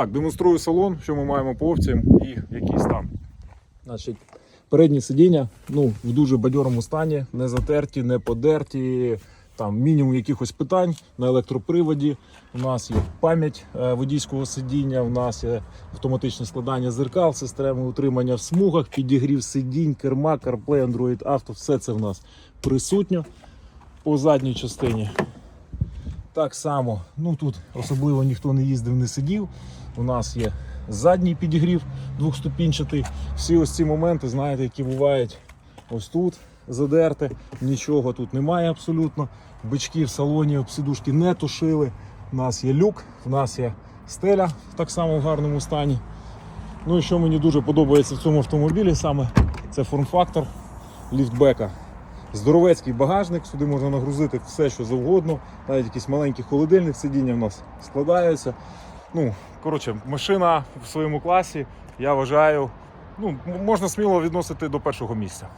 Так, демонструю салон, що ми маємо по опціям і який стан. Значить, передні сидіння ну, в дуже бадьорому стані, не затерті, не подерті. Там мінімум якихось питань на електроприводі. У нас є пам'ять е, водійського сидіння, у нас є автоматичне складання зеркал, системи утримання в смугах, підігрів сидінь, керма, CarPlay, Android Auto, все це в нас присутньо по задній частині. Так само, ну тут особливо ніхто не їздив, не сидів. У нас є задній підігрів двохступінчатий. Всі ось ці моменти, знаєте, які бувають ось тут задерте, нічого тут немає абсолютно. Бички в салоні сидушки не тушили. У нас є люк, у нас є стеля так само в гарному стані. Ну і що мені дуже подобається в цьому автомобілі, саме це форм-фактор ліфтбека. Здоровецький багажник, сюди можна нагрузити все, що завгодно. Навіть якийсь маленький холодильник сидіння в нас складається. Ну, коротше, машина в своєму класі, я вважаю, ну, можна сміло відносити до першого місця.